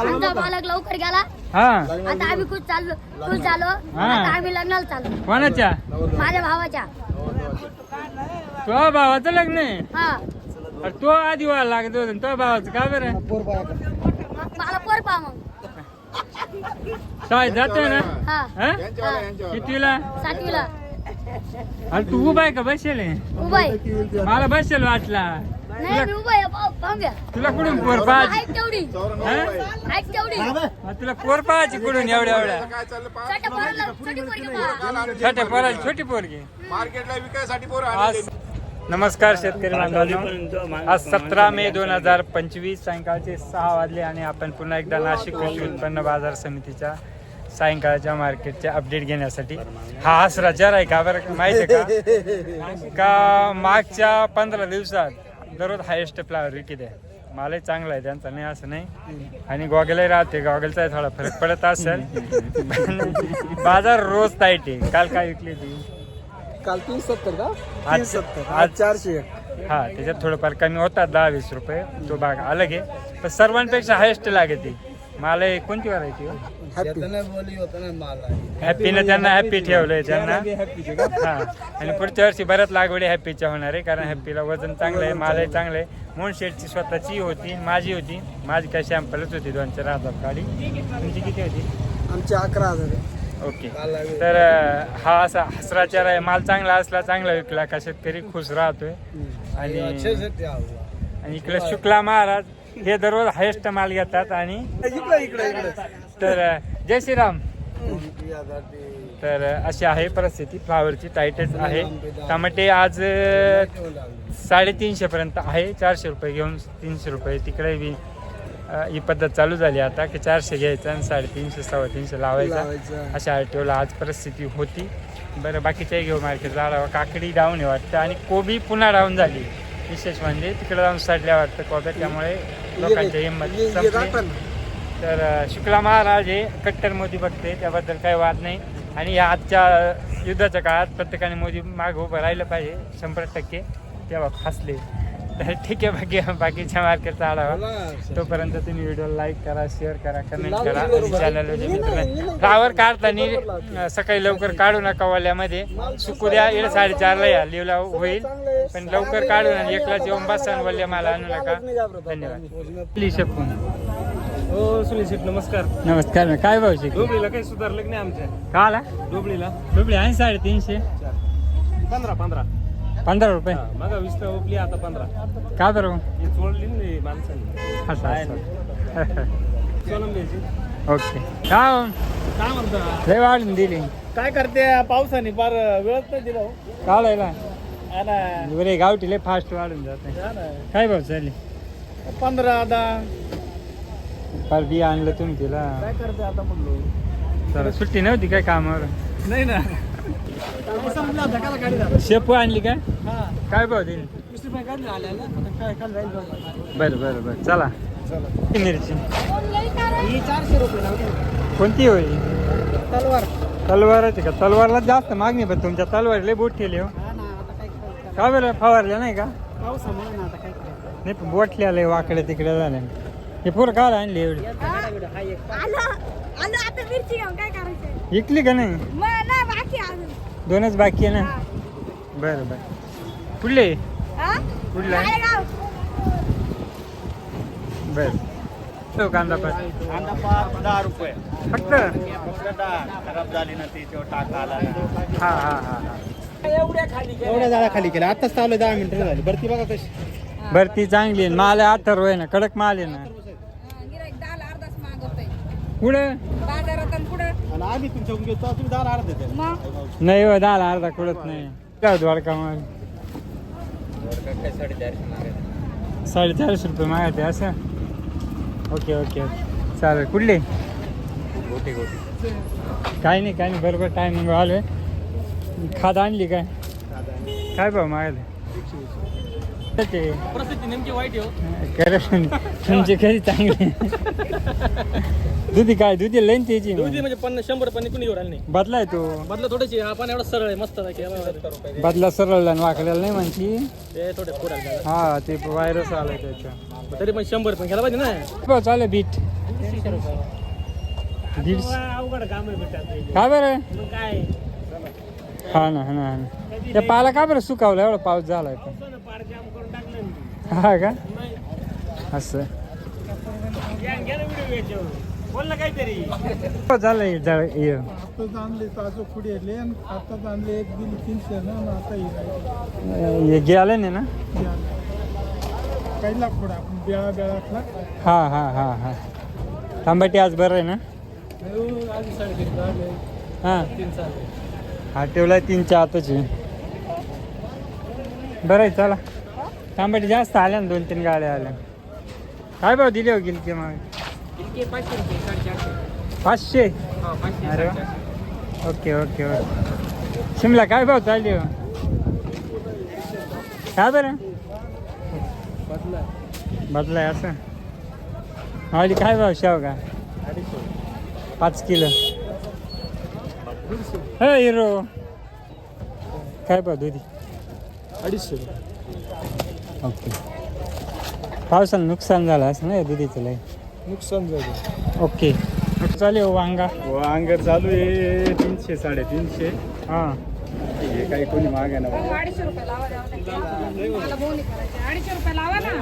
आमचा मालक लवकर गेला. हा. आता आम्ही खुश चाललो खुश झालो. हा. आता आम्ही लग्नाला चाललो. कोणाच्या? माझ्या भावाच्या. तो भावाचं लग्न आहे? हा. अरे तो आधी व्हायला लागत होता तो भावाचं का बरं? मला पोर पा मग. शाळेत जातोय ना? हा. हा? हा. कितवीला सातवीला. अरे तू उभा आहे का बसेल? आहे? उभय मला बसेल वाटला. तुला कुठून पोर पाहायची? हा? हा, तुला पोर पाहायची कुठून एवढ्या एवढ्या? छोट्या पोराची छोटी पोरगी मार्केटला विकायसाठी पोरं नमस्कार शेतकरी बांधवांनो. आज सतरा मे दोन हजार पंचवीस सायंकाळचे सहा वाजले आणि आपण पुन्हा एकदा नाशिक कृषी उत्पन्न बाजार समितीच्या सायंकाळच्या मार्केटचे अपडेट घेण्यासाठी हा आसरा जर आहे का बरं? का? माहिती आहे का? का मागच्या पंधरा दिवसात दररोज हायेस्ट फ्लावर विकित आहे मालही चांगला आहे त्यांचा नाही असं नाही. आणि गॉगलही राहते गॉगलचा थोडा फरक पडत असेल. बाजार रोज टाईट आहे. काल काय विकली ती काल तीन सत्तर का? आज- सत्तर आज- चारशे एक. हा त्याच्यात थोडंफार कमी होतात दहा वीस रुपये. तो भाग अलग आहे. पण सर्वांपेक्षा हायेस्ट लागते मला हे कोणती व्हरायटी हॅपीनं त्यांना हॅपी ठेवलंय त्यांना. हा. आणि पुढच्या वर्षी बऱ्याच लागवडी हॅपीच्या होणार आहे कारण हॅपीला वजन चांगलं आहे मालही चांगलं आहे. मोन शेडची स्वतःची होती माझी होती. माझी काय शॅम्पलच होती दोन चार हजार गाडी तुमची किती होती? आमचे अकरा हजार. ओके. तर हा असा हसराचार आहे. माल चांगला असला चांगला विकला का शेतकरी खुश राहतोय. आणि आणि इकडे शुक्ला महाराज हे दररोज हायेस्ट माल घेतात आणि इकडे इकडे इकडे. तर जय श्रीराम. तर अशी आहे परिस्थिती. फ्लावरची टाईटच आहे. टमाटे आज साडेतीनशे पर्यंत आहे. चारशे रुपये घेऊन तीनशे रुपये तिकडे बी ही पद्धत चालू झाली आता की चारशे घ्यायचं आणि साडेतीनशे सव्वा तीनशे लावायचा. अशा आरटीओला आज परिस्थिती होती. बरं बाकीच्याही घेऊ मार्केट झाडावर. काकडी डाऊन आहे वाटतं आणि कोबी पुन्हा डाऊन झाली. विशेष म्हणजे तिकडे जाऊन सडल्या वाटतं कोब्या त्यामुळे लोकांच्या हिंमत तर शुक्ला महाराज हे कट्टर मोदी बघते त्याबद्दल काही वाद नाही. आणि या आजच्या युद्धाच्या काळात प्रत्येकाने मोदी माग उभं राहिलं पाहिजे शंभर टक्के. तेव्हा हसले तर ठीक आहे बाकी बाकीच्या मार्केटचा आढावा. तोपर्यंत तुम्ही व्हिडिओ लाईक करा शेअर करा कमेंट करा. आणि चॅनल मित्र फ्लावर काढताना सकाळी लवकर काढू नका वाल्यामध्ये सुकू द्या इकडे साडेचारला या लिवला होईल. पण लवकर काढू नका एकलाच येऊन बसा वल्ल्या मला आणू नका. धन्यवाद. प्लीज शेपून हो सुनील शेठ नमस्कार. नमस्कार काय भाऊ शिकलो डोबळीला काही सुधारलं की नाही आमच्या? का आला? डोबळीला. रुपये आहे साडेतीनशे. पंधरा पंधरा. पंधरा रुपये? मग वीस रुपये उपली आता पंधरा. का बरं? ही चोळली नाही माणसाने. असं असं. सोनम द्यायची ओके. का हो? काय म्हणतो? लय वाढून दिली. काय करते? पावसाने फार वेळच नाही दिला हा. ना. बरे गावठी लय फास्ट वाढून जाते. हा ना. काय भाऊ चालली? पंधरा दहा. फार बिया आणलं तुम्ही तिला. काय करते आता म्हणलो? चला सुट्टी नव्हती काय कामावर? नाही ना. संपला होता काला गाडी झाला. शेपू आणली काय? हा. काय भाऊ दिली? वीस रुपये काढले आल्याला आता काय काल जाईल जाऊ. बरं बरं बरं. चला. मिरची. ही चारशे रुपये लावली. कोणती होईल तलवार. तलवाराची का? तलवारला जास्त मागणी पण तुमच्या तलवार लय बोट ठेवली हो. हा ना आता काय करायचं? का बरं फवारल्या नाही का? पावसामुळे ना आता काय करायचं? नाही पण बोटले आले वाकडे तिकडे झाले हे पोरं काय आणली एवढी. हा एक आलो आलो आता मिरची घेऊन काय करायचं? विकली का नाही? मग ना बाकी अजून. दोनच बाकी आहे ना? बरं बरं. कुठले? हा? कुठला? आहे? बरं. तो कांदा पात. कांदा पाच दहा रुपये. फक्त? फक्त दहा. खराब झाली ना ती तेव्हा टाका आला ना. हा हा हा हा. एवढ्या झाडा खाली केल्या. आताच चालू आहे दहा मिनिटं झाली. बरं ती बघा कशी. बरं ती चांगली आहे. माल आहे अथर्व आहे ना. कडक माल आहे ना. कुठं? बाजारात आणि पुढं आणि आम्ही तुमच्याकडून घेतो तुम्ही दहा अर्ध देते मग? नाही हो दहाला अर्धा कुडत नाही. काय द्वारका माल साडेचारशे रुपये मागायचे असं? Okay okay. ओके चालेल. कुठले? गोटी गोटी. काय नाही काय नाही. बरोबर टायमिंग आलोय. खाद आणली काय? काय भाऊ मागायला? परिस्थिती नेमकी वाईट आहे हो. खरं तुमची घरी चांगली दुधी काय दुधी लईन त्याची दुधी म्हणजे पन्नास शंभर पण कुणी नाही. बदलाय तो. बदला थोडीशी हा पण एवढा सरळ आहे मस्त आहे की एवढा- बदला सरळ आणि वाकलेला नाही म्हणती. ते थोडे हा ते व्हायरस आलाय त्याच्या. तरी पण शंभर पण घ्यायला पाहिजे ना. चालेल बीट दीडशे अवघड काम आहे का बरं? काय? हा ना हा ना हा ना. त्या पाला का बरं सुकावला? एवढा पाऊस झालाय पण. हा का? असं. हो, झालंय जा- हे. आताच आणले ताजं पुढे आले आणि आताच आणले एक दिली तीनशे ना आणि आता ही राहिली. हे गेलं नाही ना? पहिला पुढे आपण बेळा बेळातला हा हा हा हा. तांबाटी आज बरं आहे ना? साडेतीन झाले. हा तीन चालले हा ठेवलाय तीनच्या आताची बरं आहे चला. तांबाटी जास्त आल्या ना दोन तीन गाड्या आल्या. काय भाव दिले हो गिलके मग? पाचशे अरे. Okay okay okay. शिमला काय भाव चालली हो? काय बरं? बदलाय असं. माऊली काय भाव शेव का पाच किलो. हो हिरो. काय भाव दुधी अडीचशे ओके. पावसानं नुकसान झालं असं नाही दुधीचं लय? नुकसान झालं. ओके. चालेल हो वांगा? अंगर चालू आहे तीनशे साडेतीनशे. हां. हे काही कोणी मागे ना अडीचशे रुपये लावा. मला करायची अडीचशे रुपये लावा ना.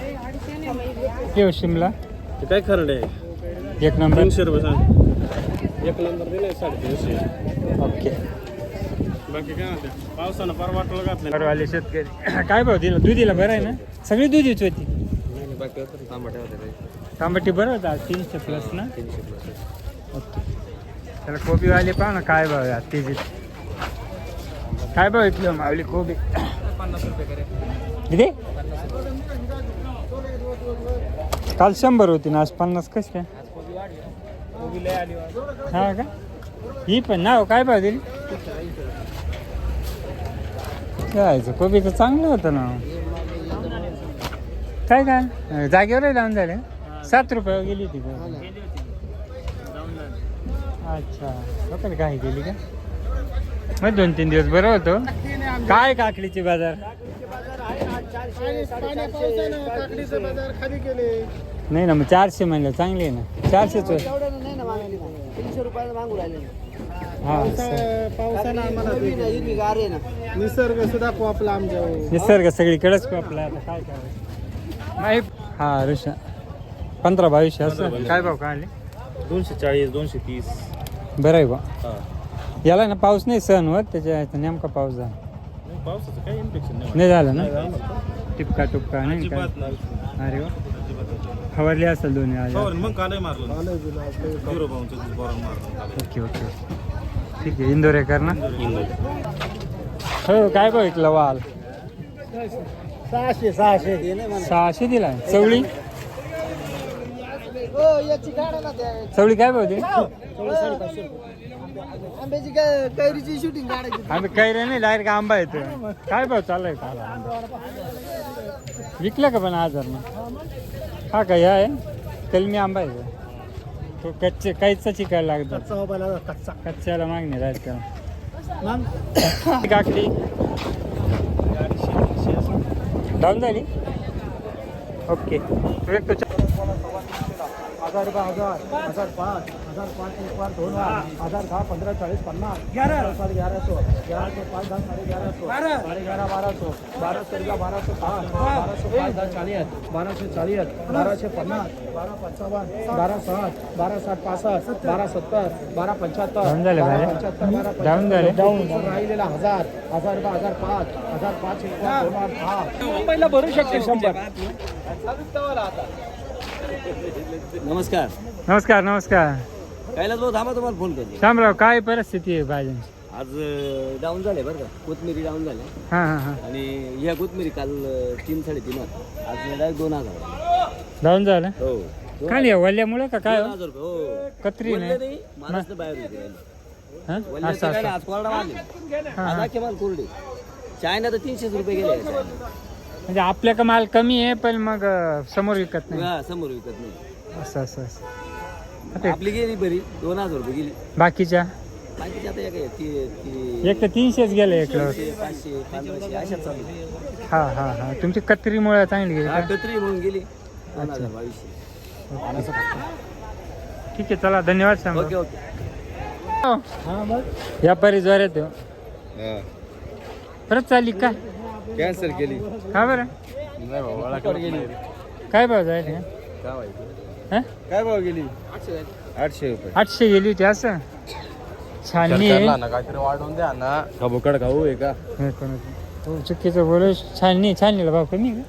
ए, अडीचशे नाही बाई. घेऊ शिमला? काय खरं आहे? एक नंबर. तीनशे रुपये सांग. एक नंबर दिले साडेतीनशे. ओके. बाकी काय म्हणते? पावसानं घातलं परवाले शेतकरी. काय भाव दिला? दुधीला बरं आहे ना? सगळी दुधीच होती. तांबटी बरं होता आज तीनशे प्लस ना? ओके. त्याला कोबीवाले पाहा ना काय भाव आहे तेजीत काय भाव इथलं मावली कोबी? किती? काल शंभर होती ना आज पन्नास कस काय? हा का? ही पण नाव काय भाव दिली जायचं कोबीचं चांगलं होतं ना. काय काय जागेवर लावून झाले? सात रुपये गेली ती कोबी. अच्छा लोकल काही गेली का? मग दोन तीन दिवस बरं होतो. काय काकडीची बाजार? नाही ना मग चारशे म्हणलं चांगली आहे ना. चारशेच होय. तीनशे रुपयाला मागू राहिले. हा असं. पावसानं आम्हाला ते- हिरवी गार आहे ना. निसर्ग सुद्धा कोपला आमच्या निसर्ग सगळीकडेच आपला आता काय करायचं नाही हा ऋषा. पंधरा बावीसशे असं. काय भाव काढले? दोनशे चाळीस दोनशे तीस. बरं आहे बा. याला ना पाऊस नाही सहन होत त्याच्या ह्याचा नेमका पाऊस झाला. पावसाचं इन्फेक्शन नाही नाही झालं ना? टिपका टुपका नाही काय? अरे वा. फवारली असेल दोन्ही आज? मग कालही मारलं? झिरो पाऊनचं बॉरन मारलं. Okay okay. ठीक आहे इंदोरेकर ना हो काय इकला वाल? सहाशे सहाशे. हे सहाशे दिला चवळी? हो चवळी काय आंब्याची काय कैरीची शूटिंग काढायची. आम्ही काही रे नाही डायरेक्ट आंबा येतो. काय भाव चाललाय का विकला का पण हजार ना हा का या आहे? कलमी आंबा आहे. का? तो कच्चे काहीच चिकायला लागतो. कच्चा कच्च्याला मागणी राहत त्याला काकडी. डाऊन झाली? ओके हजार रुपये हजार. हजार पाच हजार पाच एक पाच दोन हजार. दहा पंधरा चाळीस पन्नास. ग्यारह. साढ़े ग्यारह सौ. ग्यारह सौ पाँच दस साढ़े ग्यारह सौ. साढ़े ग्यारह बारह सौ. बारह सौ रुपया बारह सौ पाँच. बारह सौ पाँच दस चालीस बारह सौ चालीस बारह छः पन्नास. बारह पंचावन बारह साठ. बारह साठ पासष्ट. बारह सत्तर. बारह पंच्याहत्तर. बाहेर. पंच्याहत्तर डाऊन झाले. डाऊन राहिलेला हजार. हजार रुपये हजार पाच. हजार पाच एक पाच दोन हजार दहा. पहिला भरू शकते शंभर. नमस्कार. नमस्कार नमस्कार. कैलास भाऊ थांबा तुम्हाला फोन करते. शामराव काय परिस्थिती आहे भाज्यांची आज डाऊन झाले बरं का. कोथमिरी डाऊन झाले हां हां हां. आणि ह्या कोथमिरी काल अं, तीन साडेतीन होत आज डायरेक्ट दोन हजार डाऊन झालं? हो. दोन काय नाही वल्ल्यामुळे का काय हो? हजार रुपये हो. कत्री नाही नाही महाराष्ट्र बाहेर होते. हां? वल्ल्याचं असं काय नाही, असं. आज कोरडा मारले आज अख्खे माल कोरडे. चायना तर तीनशेच रुपये गेले चायना म्हणजे आपल्या का माल कमी आहे पण मग अं, समोर विकत नाही. हा समोर विकत नाही. असं असं असं. आपली गेली बरी दोन हजार रुपये गेली. बाकीच्या? बाकीची आता एक आहे, ती ती एक तर तीनशेच गेले एक लॉट तीनशे, पाचशे पंधराशे अशा चालू आहे. हा हा हा. तुमची कत्रीमुळे चांगली गेली हा, का? कत्री म्हणून गेली. दोन हजार बावीसशे ठीक आहे चला धन्यवाद सांगा. Okay okay. व्यापारी जोरात आहे. परत चालली काय कॅन्सल केली. का बरं? काय भाव जायला हा? काय भाव गेली? आठशे रुपये. आठशे गेली होती असं? छान आहे. काहीतरी वाढवून द्या ना. खबोकड खाऊ आहे का हे कोणाचं? हो, चुकीचं बोल. छान नाही छान नाही भाव कमी आहे.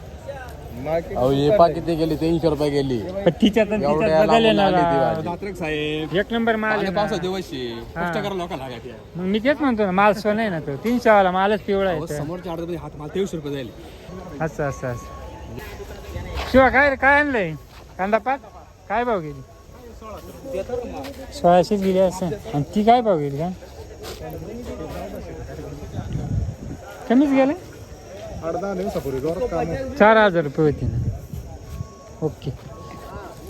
अहो हे पा किती गेली तीनशे रुपये गेली. का? पण तिच्यात आणि एवढ्या तिच्यात बदल आहे लांबून ना आली ती राव. रात्रक साहेब एक नंबर माल आहे ना. कष्ट करा लोकांना काय ते. मग मी तेच म्हणतो ना माल सो नाही ना तो. तीनशे वाला मालच पिवळा आहे समोरच्या अर्ध्यामध्ये हात मला तेवीस रुपये जाईल. असं असं असं. शिवा काय रे काय आणलंय? कांदा पात? काय भाव गेली? सोळाशेच गेली असं. आणि ती काय भाव गेली का? कमीच गेले? अर्धा दिवसापूर्वी. जोरात काम चार हजार रुपये होती ना. ओके.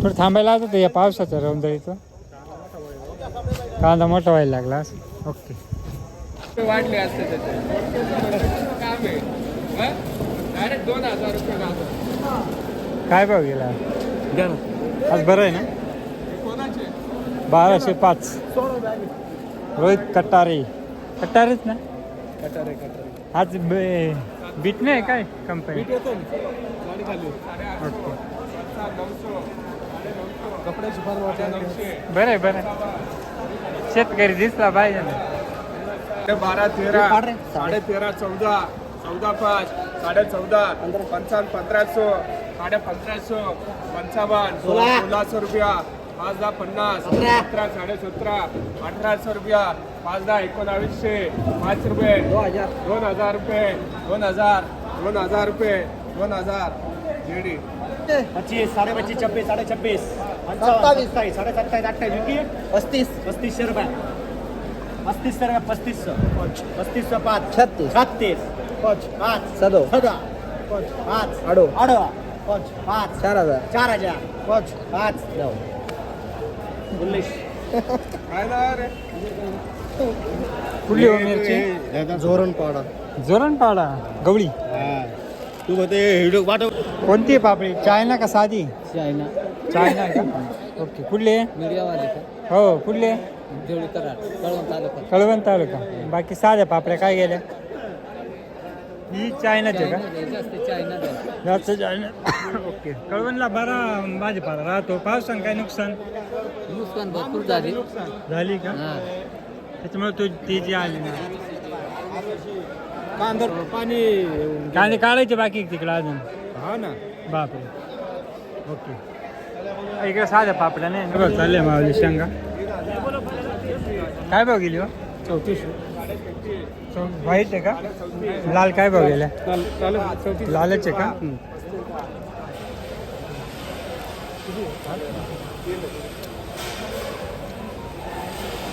थोडं थांबायला लागत होतं या पावसाचं रवंदळीचं कांदा मोठा व्हायला लागला असं. ओके. वाढले असते त्याचे. काम आहे. डायरेक्ट दोन हजार रुपये काय भाव गेला? आज बरं आहे ना? बाराशे पाच. रोहित कट्टारे. कट्टारेच ना? आज बे- बीट नाही काय कंपनी ओके कपड्याची बरं आहे बरं आहे. शेतकरी दिसला पाहिजे ना. बारा तेरा साडे तेरा चौदा चौदा पाच साडे चौदा पंचावन्न पंधराशे साडे पंधराशे पंचावन्न सोळाशे रुपया पाच दहा पन्नास सतरा साडे सतरा अठराशे रुपया पाच दहा एकोणावीसशे पाच रुपये दोन हजार रुपये दोन हजार दोन हजार रुपये दोन हजार. जेडी. पच्चीस साडे पच्चीस छब्बीस साडे छब्बीस सत्तावीस. सत्तावीस साडे सत्तावीस अठ्ठावीस. विकी? पस्तीस. पस्तीसशे रुपये. पस्तीसशे रुपये पस्तीस पस्तीस सौ पाच. छत्तीस. छत्तीस. पाच. सदो. सदा. पाच. आडो. आडवा पाच. चार हजार. चार हजार. पाच. पाच. उल्लीस काय ना रे? कुठली हो मिरची? जोरण पाडा जोरणपाडा. गवळी. तू म्हणते व्हिडिओ पाठव. कोणती आहे पापडी? चायना का साधी? चायना. चायना का? ओके कुठले मीडियावाले का? हो कुठले कळवण तालुका. कळवण तालुका. बाकी साध्या पापड्या काय गेल्या? ही चायनाचे का? चायना जास्त चायना. ओके कळवणला बरा भाजीपाला राहतो. पावसान काय नुकसान? नुकसान भरपूर झाली. झाली का? त्याच्यामुळे तू ती जी आली ना कांदर पाणी कांदे काढायचे बाकी आहे तिकडं अजून. हा ना. बापरे. ओके. इकडे साध्या पापड्या नाही. बघ चालले मावली शेंगा. काय भाव गेली हो? चौतीसशे. व्हाईट आहे का? लाल काय भाव गेल्या चौतीस लालच आहे का?